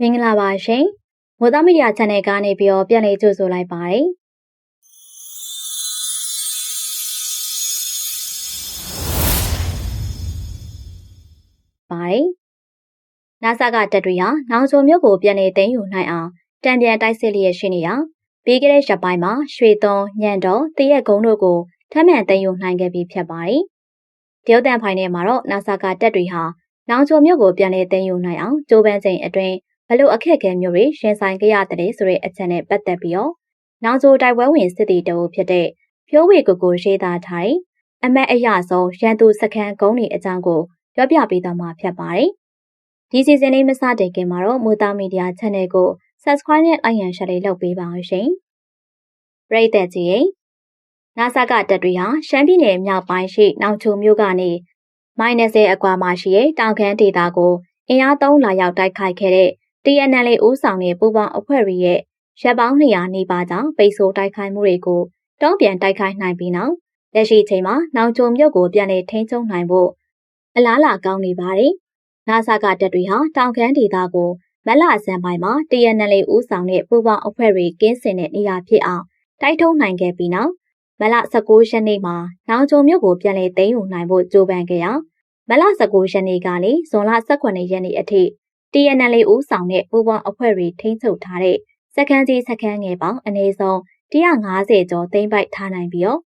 မင်္ဂလာပါရှင်မိုးသားမီဒီယာ channel ကနေပြီးတော့ပြန်လည်ကြိုဆိုလိုက်ပါတယ်ပါတယ်နာဆာကတက်တွေဟာနောင်ချုံမြို့ကိုပြန်လည်သိမ်းယူနိုင်အောင်တံပြန်တိုက်စစ်လျက်ရှိနေရာပြီးခဲ့တဲ့ရက်ပိုင်းမှာရွှေသွန်းညံတော်တရက်ကုန်းတို့ကိုထမ်းမှန်သိမ်းယူနိုင်ခဲ့ပြီးဖြစ်ပါတယ်တရုတ်တန်ဖိုင်ထဲမှာတော့နာဆာကတက်တွေဟာနောင်ချုံမြို့ကိုပြန်လည်သိမ်းယူနိုင်အောင်ကြိုးပမ်းချိန်အတွင်း ဘလို့အခက်အခဲမျိုးတွေရင်ဆိုင်ကြရတဲ့ဆိုတဲ့အချက်နဲ့ပတ်သက်ပြီးတော့နောင်ချိုတိုက်ပွဲဝင်စစ်တီတအုပ်ဖြစ်တဲ့ဖြိုးဝေကိုကိုရေးသားထားတဲ့အမတ်အရဆုံးရန်သူစခန်းကုန်းတွေအကြောင်းကိုပြောပြပေးသွားမှာဖြစ်ပါတယ်။ဒီစီစဉ်လေးမစတင်ခင်မှာတော့မိုးသားမီဒီယာ channel ကို subscribe နဲ့ like and share လေးလုပ်ပေးပါအောင်ရှင်။ပရိသတ်ကြီးရေနာဆာကတက်တွေဟာရှမ်းပြည်နယ်မြောက်ပိုင်းရှိနောင်ချုံမြို့ကနေမိုင်းနယ်ဆယ်အကွာမှာရှိတဲ့တောင်ခမ်းဒေသကိုအင်အားသုံးလာရောက်တိုက်ခိုက်ခဲ့တဲ့ TNL ဦးဆောင်တဲ့ပူပေါင်းအဖွဲ့တွေရဲ့ရပ်ပေါင်း200နီးပါးကြောင့်ပိတ်ဆို့တိုက်ခိုက်မှုတွေကိုတုံ့ပြန်တိုက်ခိုက်နိုင်ပြီးနောက်လက်ရှိချိန်မှာနောင်ကြုံမြို့ကိုပြန်လည်ထိန်းချုပ်နိုင်ဖို့အလားလာကောင်းနေပါတယ်။နာဆာကတပ်တွေဟာတောင်ခမ်းဒေသကိုမလအစံပိုင်းမှာ TNL ဦးဆောင်တဲ့ပူပေါင်းအဖွဲ့တွေကင်းစင်တဲ့နေရာဖြစ်အောင်တိုက်ထုံးနိုင်ခဲ့ပြီးနောက်မလ19ရက်နေ့မှာနောင်ကြုံမြို့ကိုပြန်လည်သိမ်းယူနိုင်ဖို့ကြိုးပမ်းခဲ့ရာမလ19ရက်နေ့ကနေဇွန်လ18ရက်နေ့အထိ TNL ဦးဆောင်တဲ့ပူးပေါင်းအဖွဲ့တွေထိန်းချုပ်ထားတဲ့စခန်းကြီးစခန်းငယ်ပေါင်းအနည်းဆုံး150ကျော်သိမ်းပိုက်ထားနိုင်ပြီးတော့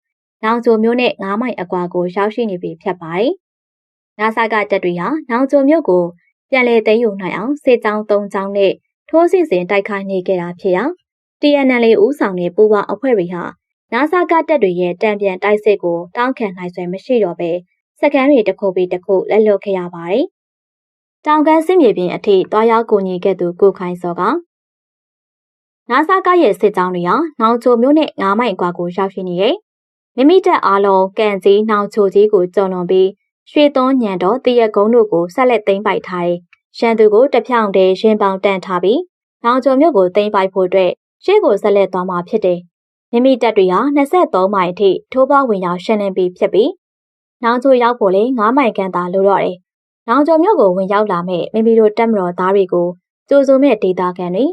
နောင်ချိုမြို့နဲ့9မိုင်အကွာကိုရောက်ရှိနေပြီဖြစ်ပါတယ်။နာဆာကတပ်တွေဟာနောင်ချိုမြို့ကိုပြန်လည်သိမ်းယူနိုင်အောင်စစ်ကြောင်း၃ကြောင်းနဲ့ထိုးစစ်ဆင်တိုက်ခိုက်နေကြတာဖြစ်ရာ TNL ဦးဆောင်တဲ့ပူးပေါင်းအဖွဲ့တွေဟာနာဆာကတပ်တွေရဲ့တံပြန်တိုက်စစ်ကိုတောင်းခံနိုင်စွမ်းမရှိတော့ဘဲစခန်းတွေတစ်ခုပြီးတစ်ခုလက်လွတ်ခဲ့ရပါတယ် တောင်ကန်းစစ်မြေပြင်အထိတွားရောက်ကူညီခဲ့သူကိုခိုင်စောကနာဆာကရဲ့စစ်ကြောင်းတွေဟာနောင်ချိုမြို့နဲ့9မိုင်ကွာကိုရောက်ရှိနေရဲ့မိမိတက်အားလုံးကန်ကြီးနောင်ချိုကြီးကိုကြုံလွန်ပြီးရွှေသွန်းညံတော်တရက်ကုန်းတို့ကိုဆက်လက်သိမ်းပိုက်ထားတယ်။ရန်သူကိုတဖြောင်တည်းရင်ပေါင်တန်ထားပြီးနောင်ချိုမြို့ကိုသိမ်းပိုက်ဖို့အတွက်ရှေ့ကိုဆက်လက်သွားမှာဖြစ်တယ်။မိမိတက်တွေဟာ23မိုင်အထိထိုးပေါဝင်ရောက်ရှင်းလင်းပြီးဖြစ်ပြီးနောင်ချိုရောက်ဖို့လေ9မိုင်ခန့်သာလိုတော့တယ်။ နောင်ကျော်မြို့ကိုဝင်ရောက်လာမဲ့မိမိတို့တက်မတော်သားတွေကိုကြိုးစုံမဲ့ဒေတာခံတွေ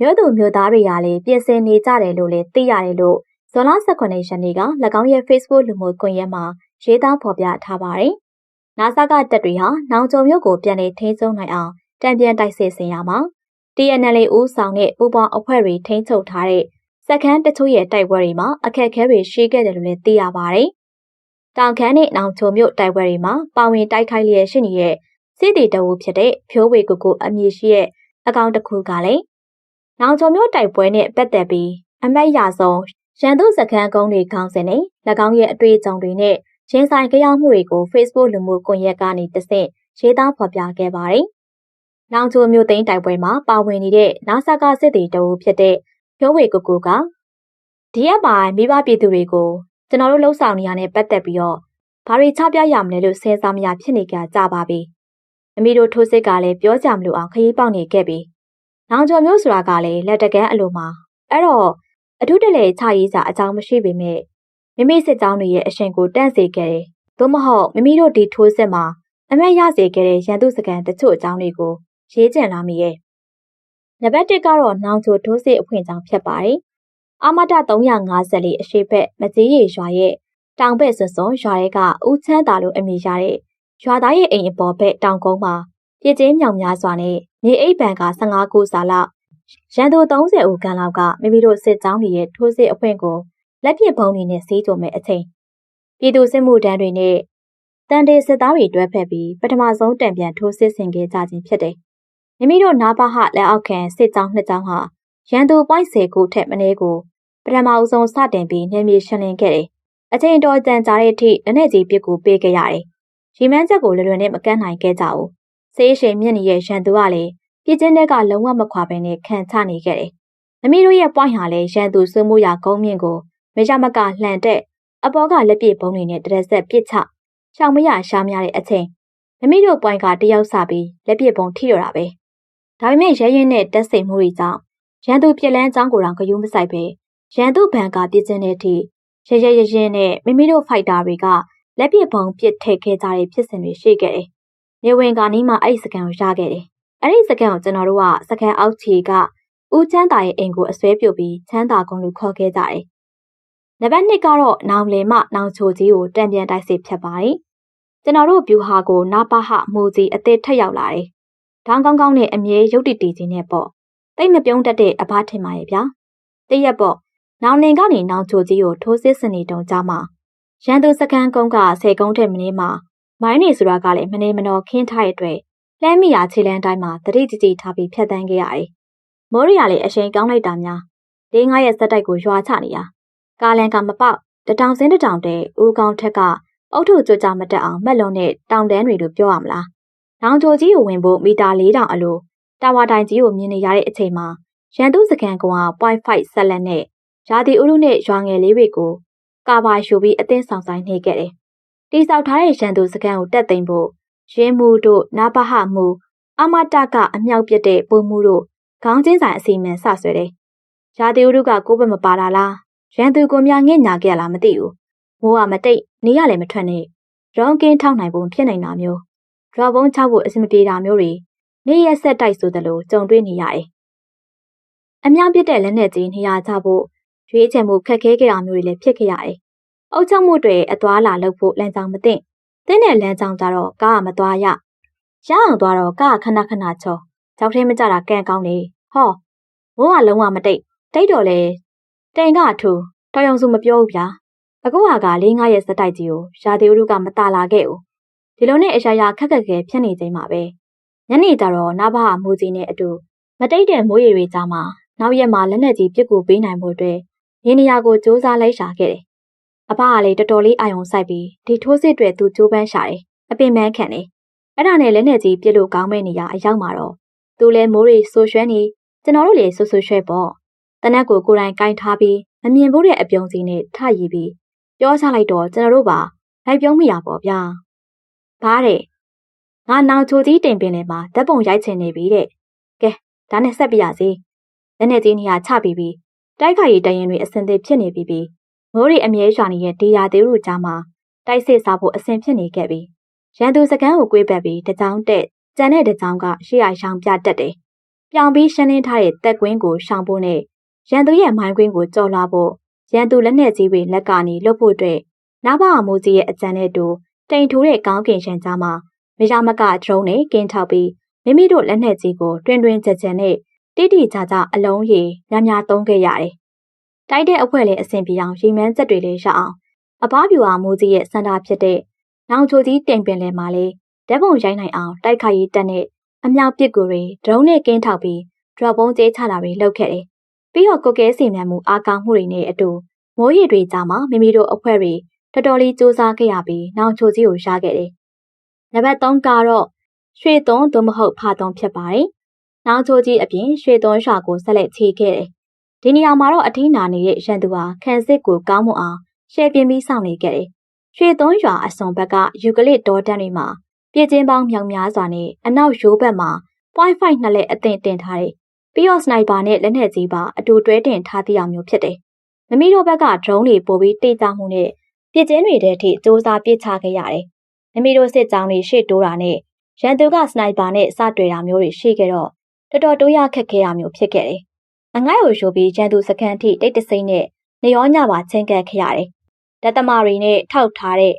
မြို့သူမြို့သားတွေကလည်းပြင်ဆင်နေကြတယ်လို့လည်းသိရတယ်လို့ဇွန်လ18ရက်နေ့က၎င်းရဲ့ Facebook လူမှုကွန်ရက်မှာရေးသားဖော်ပြထားပါတယ်။နာဆာကတပ်တွေဟာနောင်ကျော်မြို့ကိုပြန်လည်ထိန်းချုပ်နိုင်အောင်တံပြန်တိုက်စစ်ဆင်ရမှာ TNL ဦးဆောင်တဲ့ပူပေါင်းအဖွဲ့တွေထိန်းချုပ်ထားတဲ့စက္ကန့်တချို့ရဲ့တိုက်ပွဲတွေမှာအခက်အခဲတွေရှိခဲ့တယ်လို့လည်းသိရပါတယ်။ တောင်ခမ်းနဲ့နောင်ချုံမြို့တိုက်ပွဲတွေမှာပါဝင်တိုက်ခိုက်လျက်ရှိနေတဲ့စစ်တီတအုပ်ဖြစ်တဲ့ဖြိုးဝေကိုကိုအမည်ရှိတဲ့အကောင့်တစ်ခုကလည်းနောင်ချုံမြို့တိုက်ပွဲနဲ့ပတ်သက်ပြီးအမတ်ရဆုံးရန်သူစခန်းကုန်းတွေခေါင်းစဉ်နဲ့၎င်းရဲ့အတွေ့အကြုံတွေနဲ့ရင်ဆိုင်ကြောက်မှုတွေကို Facebook လူမှုကွန်ရက်ကနေတဆင့်ရေးသားဖော်ပြခဲ့ပါတယ်။နောင်ချိုမျိုးသိန်းတိုက်ပွဲမှာပါဝင်နေတဲ့နာဆာကစစ်တီတအုပ်ဖြစ်တဲ့ဖြိုးဝေကိုကိုကဒီရက်ပိုင်းမိဘပြည်သူတွေကို ကျွန်တော်တို့လှုပ်ဆောင်နေရတဲ့ပတ်သက်ပြီးတော့ဘာတွေချပြရမလဲလို့စဉ်းစားမရဖြစ်နေကြကြပါပြီ။အမီတို့ထိုးစစ်ကလည်းပြောကြမလို့အောင်ခရီးပေါက်နေခဲ့ပြီ။နောင်ကျော်မျိုးဆိုတာကလည်းလက်တကန်းအလိုမှာအဲ့တော့အထူးတလေချရေးစာအကြောင်းမရှိပေမဲ့မိမိစစ်ကြောင်းတွေရဲ့အရှင်ကိုတန့်စေခဲ့တယ်။သို့မဟုတ်မိမိတို့ဒီထိုးစစ်မှာအမက်ရစေခဲ့တဲ့ရန်သူစကန်တချို့အကြောင်းတွေကိုရေးကျင်လာမိရဲ့။နံပါတ်1ကတော့နောင်ချိုထိုးစစ်အဖွင့်ကြောင်းဖြစ်ပါတယ်။ အာမတ354အရှိဘက်မကြီးရီရွာရဲ့တောင်ဘက်စွန်းစွန်းရွာတွေကဦးချမ်းသာလိုအမည်ရတဲ့ရွာသားရဲ့အိမ်အပေါ်ဘက်တောင်ကုန်းမှာပြည့်ကျင်းမြောင်များစွာနဲ့မြေအိပ်ပံက15ခုစာလောက်ရန်သူ30ဦးခန့်လောက်ကမိမိတို့စစ်ကြောင်းတွေရဲ့ထိုးစစ်အဖွင့်ကိုလက်ပစ်ဘုံတွေနဲ့စီးကြုံမဲ့အချိန်ပြည်သူစစ်မှုတန်းတွေနဲ့တန်တေစစ်သားတွေတွဲဖက်ပြီးပထမဆုံးတံပြန်ထိုးစစ်ဆင်ခဲ့ကြခြင်းဖြစ်တယ်။မိမိတို့နာဘဟလက်အောက်ခံစစ်ကြောင်းနှစ်ကြောင်းဟာ ရန်သူပွိုက်ဆယ်ခုထက်မနည်းကိုပထမအဆုံးစတင်ပြီးနေမြေရှင်းလင်းခဲ့တယ်။အချိန်တော်ကြံကြာတဲ့အထိလက်နဲ့ကြီးပစ်ကူပေးခဲ့ရတယ်။ရီမန်းချက်ကိုလွယ်လွယ်နဲ့မကန့်နိုင်ခဲ့ကြဘူး။ဆေးရှိန်မြင့်နေတဲ့ရန်သူကလည်းပြစ်ချင်းတဲ့ကလုံးဝမခွာဘဲနဲ့ခံချနေခဲ့တယ်။မမီတို့ရဲ့ပွိုင်းဟာလည်းရန်သူဆွမှုရကုန်းမြင့်ကိုမရမကလှန်တဲ့အပေါ်ကလက်ပစ်ပုံးတွေနဲ့တရက်ဆက်ပစ်ချချောင်မရရှားများတဲ့အချိန်မမီတို့ပွိုင်းကတယောက်စပြီးလက်ပစ်ပုံးထိတော့တာပဲ။ဒါပေမဲ့ရဲရင်နဲ့တက်စိမ်မှုတွေကြောင့် ရန်သူပြက်လန်းချောင်းကိုတောင်ဂယုမဆိုင်ပဲရန်သူဘန်ကပြစ်ချင်းတဲ့အထိရရရရင်နဲ့မိမိတို့ဖိုက်တာတွေကလက်ပစ်ပုံးပစ်ထည့်ခဲ့ကြတဲ့ဖြစ်စဉ်တွေရှိခဲ့တယ်။နေဝင်ကနီးမှအဲ့ဒီစကန်ကိုရခဲ့တယ်အဲ့ဒီစကန်ကိုကျွန်တော်တို့ကစကန်အောက်ခြေကဦးချမ်းသာရဲ့အိမ်ကိုအစွဲပြုတ်ပြီးချမ်းသာကုန်းလို့ခေါ်ခဲ့ကြတယ်။နံပါတ်2ကတော့နောင်လေမနောင်ချိုကြီးကိုတံပြန်တိုက်စစ်ဖြတ်ပါတယ်။ကျွန်တော်တို့ဗျူဟာကိုနာပဟမူကြီးအသေးထက်ရောက်လာတယ်။ဒေါင်းကောင်းကောင်းနဲ့အမြဲရုပ်တည်တည်ခြင်းနဲ့ပေါ့။ တိတ်မပြုံးတတ်တဲ့အဘထင်ပါရဲ့ဗျာ။တရက်ပေါ့နောင်နေကနေနောင်ချိုကြီးကိုထိုးစစ်စနေတုံကြမှာရန်သူစကန်ကုန်းကဆယ်ကုန်းထက်မင်းမှာမိုင်းနေဆိုတာကလည်းမနေမနော်ခင်းထားတဲ့အတွက်လှမ်းမိရာခြေလန်းတိုင်းမှာတတိကြည်ကြည်ထားပြီးဖြတ်တန်းခဲ့ရတယ်။မိုးရီယာလည်းအရှိန်ကောင်းလိုက်တာများလေးငါရဲ့စက်တိုက်ကိုရွာချနေတာ။ကာလန်ကမပေါက်တတောင်စင်းတတောင်တဲ့ဦးကောင်းထက်ကအုတ်ထုကြွကြမတက်အောင်မက်လုံးနဲ့တောင်တန်းတွေလို့ပြောရမလား။နောင်ကြိုကြီးကိုဝင်ဖို့မီတာ၄တောင်အလို တာဝါတိုင်ကြီးကိုမြင်နေရတဲ့အချိန်မှာရန်သူစကန်ကောင်က .5 ဆက်လက်နဲ့ရာသီဥတုနဲ့ရွာငယ်လေးတွေကိုကာဘာရှူပြီးအသင်းဆောင်ဆိုင်နေခဲ့တယ်။တိဆောက်ထားတဲ့ရန်သူစကန်ကိုတက်သိမ်းဖို့ရင်းမှုတို့နာပဟမှုအမတကအမြောက်ပြတဲ့ပုံမှုတို့ခေါင်းချင်းဆိုင်အစီအမံစဆွဲတယ်။ရာသီဥတုကကိုယ်ဘက်မပါတာလား။ရန်သူကိုများငဲ့ညာခဲ့လားမသိဘူး။မိုးကမတိတ်နေရလည်းမထွက်နဲ့။ရောင်းကင်းထောက်နိုင်ပုံဖြစ်နေတာမျိုး။ဒရဘုံချဖို့အဆင်မပြေတာမျိုးတွေ နေရက်ဆက်တိုက်ဆိုသလိုကြုံတွေ့နေရတယ်။အမြောက်ပြတဲ့လက်နဲ့ကြီးနေရာချဖို့ရွေးချယ်မှုခက်ခဲကြတာမျိုးတွေလည်းဖြစ်ခဲ့ရတယ်။အုတ်ချုပ်မှုတွေအသွာလာလုပ်ဖို့လမ်းကြောင်းမသိတင်းတဲ့လမ်းကြောင်းကြတော့ကားကမသွားရရအောင်သွားတော့ကားခဏခဏချောကြောက်ထဲမကြတာကန့်ကောင်းနေဟောမိုးကလုံးဝမတိတ်တိတ်တော့လေတိန်ကထူတော်ရုံစုမပြောဘူးဗျာအခုဟာကလေးငါရဲ့စတိုက်ကြီးကိုရာသီဥတုကမตาလာခဲ့ဘူးဒီလိုနဲ့အရာရာခက်ခက်ခဲဖြစ်နေချိန်မှာပဲ ညနေကျတော့နာဘဟာမူကြီးနဲ့အတူမတိတ်တဲ့မိုးရေတွေကြားမှာနောက်ရက်မှာလက်နက်ကြီးပြစ်ကူပေးနိုင်ဖို့အတွက်ရင်းနေရာကိုစူးစမ်းလိုက်ရှာခဲ့တယ်အဖကလည်းတော်တော်လေးအာရုံစိုက်ပြီးဒီထိုးစစ်တွေသူကြိုးပမ်းရှာတယ်အပင်ပန်းခံတယ်အဲ့ဒါနဲ့လက်နဲ့ကြီးပြစ်လို့ကောင်းမဲ့နေရအရောက်မှာတော့သူလဲမိုးရီဆိုရွှဲနေကျွန်တော်တို့လည်းဆူဆူရွှဲပေါ့တနက်ကိုကိုယ်တိုင်ကင်ထားပြီးမမြင်ဘူးတဲ့အပြုံးစီနဲ့ထရည်ပြီးပြောချလိုက်တော့ကျွန်တော်တို့ပါလိုက်ပြုံးမိရပေါ့ဗျာဘာတဲ့ ငါနောင်ချိုကြီးတင်ပင်လေမှာဓာတ်ပုံရိုက်ချင်နေပြီတဲ့ကဲဒါနဲ့ဆက်ပြရစီလက်နဲ့ကြီးနေရာချပြီးပြီးတိုက်ခိုက်ရေးတရင်တွေအစင်သစ်ဖြစ်နေပြီးပြီးမိုးရီအမြဲရွာနေတဲ့ဒီရာသေးတို့ကြားမှာတိုက်စစ်စားဖို့အဆင်ဖြစ်နေခဲ့ပြီးရန်သူစကန်းကိုကွေးပတ်ပြီးတကြောင်တက်ကြံတဲ့တကြောင်ကရှေ့ရရှောင်ပြတက်တယ်။ပြောင်ပြီးရှင်းလင်းထားတဲ့တက်ကွင်းကိုရှောင်ဖို့နဲ့ရန်သူရဲ့မိုင်းကွင်းကိုကြော်လာဖို့ရန်သူလက်နက်ကြီးတွေလက်ကနေလှုပ်ဖို့အတွက်နာဘအမိုးကြီးရဲ့အကြံနဲ့တူတိမ်ထိုးတဲ့ကောင်းကင်ရှန်ကြားမှာ မရမကဒရုန်းနဲ့ကင်းထောက်ပြီးမိမိတို့လက်နက်ကြီးကိုတွင်တွင်ကြကြနဲ့တိတိကျကျအလုံးရည်များများသုံးခဲ့ရတယ်။တိုက်တဲ့အဖွဲလည်းအဆင်ပြေအောင်ရီမန်းချက်တွေလည်းရအောင်အဘာပြူအားမိုးကြီးရဲ့စန္ဒာဖြစ်တဲ့နောင်ချိုကြီးတင်ပင်လယ်မှာလေဓာတ်ပုံရိုက်နိုင်အောင်တိုက်ခိုက်ရေးတက်နဲ့အမြောက်ပစ်ကူတွေဒရုန်းနဲ့ကင်းထောက်ပြီးဒရော့ဘုံကျဲချတာတွေလုပ်ခဲ့တယ်။ပြီးတော့ကိုကဲစီမံမှုအားကောင်းမှုတွေနဲ့အတူမိုးရေတွေကြားမှာမိမိတို့အဖွဲ့တွေတော်တော်လေးစူးစမ်းခဲ့ရပြီးနောင်ချိုကြီးကိုရခဲ့တယ်။ နံပါတ်3ကတော့ရွှေသွန်းသို့မဟုတ်ဖာသွန်းဖြစ်ပါတယ်။နောင်ချိုကြီးအပြင်ရွှေသွန်းရွာကိုဆက်လက်ချေခဲ့တယ်။ဒီနေရာမှာတော့အထင်းနာနေတဲ့ရန်သူဟာခန်းစစ်ကိုကောင်းမွန်အောင်ရှယ်ပြင်းပြီးစောင့်နေခဲ့တယ်ရွှေသွန်းရွာအစွန်ဘက်ကယူကလစ်ဒေါ်တန်တွေမှာပြည်ချင်းပေါင်းမြောင်များစွာနဲ့အနောက်ရိုးဘက်မှာ .5 နှစ်လက်အသင့်တင်ထားတယ်။ပြီးတော့စနိုက်ပါနဲ့လက်နက်ကြီးပါအတူတွဲတင်ထားသည့်အောင်မျိုးဖြစ်တယ်။မမီတို့ဘက်ကဒရုန်းတွေပို့ပြီးတိတ်ကြမှုနဲ့ပြည်ချင်းတွေတဲ့အထိစ조사ပစ်ချခဲ့ရတယ်။ မမီတို့စစ်ကြောင်းတွေရှေ့တိုးတာနဲ့ရန်သူကစနိုက်ပါနဲ့စတွေ့တာမျိုးတွေရှိခဲ့တော့တော်တော်တိုးရခက်ခဲတာမျိုးဖြစ်ခဲ့တယ်။အငိုက်ကိုရှိုးပြီးရန်သူစခန်းထိတိတ်တဆိမ့်နဲ့နေရောညပါချင်းကပ်ခဲ့ရတယ်ဓာတ်သမားတွေနဲ့ထောက်ထားတဲ့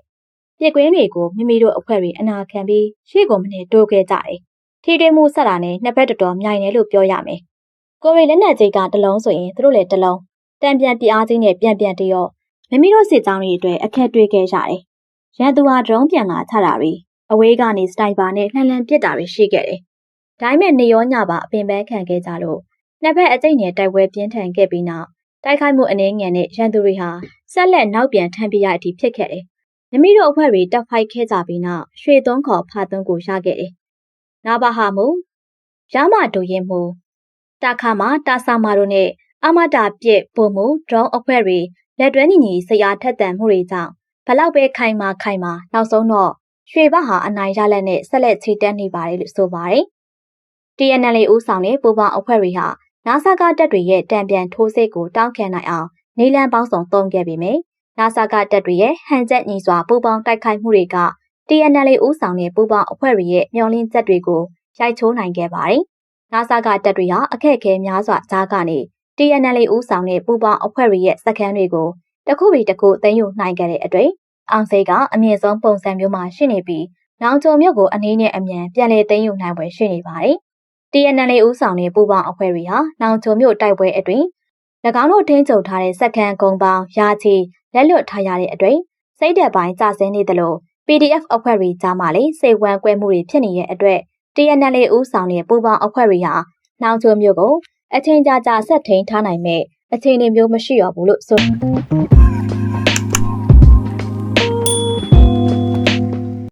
ပြစ်ကွင်းတွေကိုမိမိတို့အဖွဲ့တွေအနာခံပြီးရှေ့ကိုမနေတိုးခဲ့ကြတယ်။ထိတွေ့မှုဆက်တာနဲ့နှစ်ဘက်တော်တော်မြိုင်တယ်လို့ပြောရမယ်။ကိုရီလက်နက်ကြီးကတလုံးဆိုရင်သူတို့လည်းတလုံးတံပြန်ပြအားကြီးနဲ့ပြန်ပြန်တရော့မိမိတို့စစ်ကြောင်းတွေအတွက်အခက်တွေ့ခဲ့ကြတယ်။ ရန်သူဟာဒရုန်းပြန်လာချတာတွေအဝေးကနေစတိုင်ပါနဲ့လှန်လှန်ပစ်တာတွေရှိခဲ့တယ်။ဒါပေမဲ့နေရောညပါအပင်ပန်းခံခဲ့ကြလို့နှစ်ဘက်အကျိတ်နဲ့တိုက်ပွဲပြင်းထန်ခဲ့ပြီးနောက်တိုက်ခိုက်မှုအနေငယ်နဲ့ရန်သူတွေဟာဆက်လက်နောက်ပြန်ထမ်းပြရအထိဖြစ်ခဲ့တယ်။နမီတို့အဖွဲ့တွေတက်ဖိုက်ခဲ့ကြပြီးနောက်ရွှေသွန်းခေါ်ဖာသွန်းကိုရခဲ့တယ်။နာဘာဟာမူရမဒိုရင်မူတာခါမာတာဆာမာတို့နဲ့အမတာပြစ်ပုံမူဒရုန်းအဖွဲ့တွေလက်တွဲညီညီဆရာထက်တန်မှုတွေကြောင့် ဘလောက်ပဲခိုင်မာခိုင်မာနောက်ဆုံးတော့ရွှေဘဟာအနိုင်ရလက်နဲ့ဆက်လက်ချီတက်နေပါတယ်လို့ဆိုပါတယ်။ TNL ဦးဆောင်တဲ့ပူပေါင်းအဖွဲ့တွေဟာနာဆာကတပ်တွေရဲ့တံပြန်ထိုးစစ်ကိုတောင်းခံနိုင်အောင်နေလန်ပေါင်းစုံသုံးခဲ့ပေမယ့်နာဆာကတပ်တွေရဲ့ဟန်ချက်ညီစွာပူပေါင်းတိုက်ခိုက်မှုတွေက TNL ဦးဆောင်တဲ့ပူပေါင်းအဖွဲ့တွေရဲ့မျောလင်းချက်တွေကိုရိုက်ချိုးနိုင်ခဲ့ပါတယ်။နာဆာကတပ်တွေဟာအခက်အခဲများစွာကြားကနေ TNL ဦးဆောင်တဲ့ပူပေါင်းအဖွဲ့တွေရဲ့စခန်းတွေကိုတစ်ခုပြီးတစ်ခုသိမ်းယူနိုင်ခဲ့တဲ့အတွက် အောင်စိတ်ကအမြင့်ဆုံးပုံစံမျိုးမှာရှိနေပြီးနောင်ကြုံမြို့ကိုအနည်းနဲ့အမြန်ပြန်လည်သိမ်းယူနိုင်ပွဲရှိနေပါတယ်။ TNL ဦးဆောင်တဲ့ပူပေါင်းအဖွဲ့တွေဟာနောင်ကြုံမြို့တိုက်ပွဲအတွင်း၎င်းတို့ထိန်းချုပ်ထားတဲ့စက္ကန့်ကုန်းပေါင်းရာချီလက်လွတ်ထားရတဲ့အတွက်စိတ်သက်ပိုင်းကျဆင်းနေသလို PDF အဖွဲ့တွေကြားမှာလည်းစိတ်ဝမ်းကွဲမှုတွေဖြစ်နေတဲ့အတွက် TNL ဦးဆောင်တဲ့ပူပေါင်းအဖွဲ့တွေဟာနောင်ချိုမြို့ကိုအချိန်ကြာကြာဆက်ထိန်ထားနိုင်မဲ့အခြေအနေမျိုးမရှိတော့ဘူးလို့ဆို